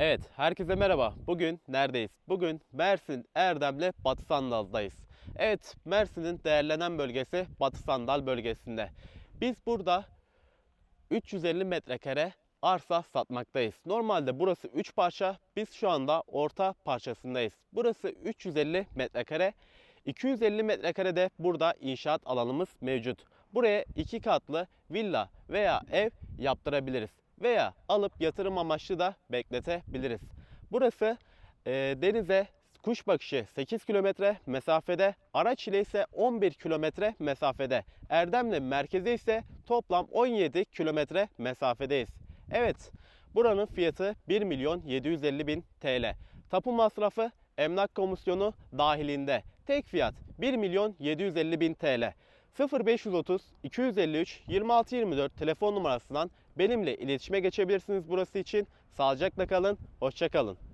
Evet, herkese merhaba. Bugün neredeyiz? Bugün Mersin Erdem'le Batı Sandal'dayız. Evet, Mersin'in değerlenen bölgesi Batı Sandal bölgesinde. Biz burada 350 metrekare arsa satmaktayız. Normalde burası 3 parça, biz şu anda orta parçasındayız. Burası 350 metrekare. 250 metrekarede burada inşaat alanımız mevcut. Buraya iki katlı villa veya ev yaptırabiliriz. Veya alıp yatırım amaçlı da bekletebiliriz. Burası e, denize kuş bakışı 8 kilometre mesafede, araç ile ise 11 kilometre mesafede. Erdemli merkeze ise toplam 17 kilometre mesafedeyiz. Evet, buranın fiyatı 1 milyon 750 bin TL. Tapu masrafı, emlak komisyonu dahilinde. Tek fiyat 1 milyon 750 bin TL. 0530 253 2624 telefon numarasından benimle iletişime geçebilirsiniz burası için. Sağlıcakla kalın, hoşça kalın.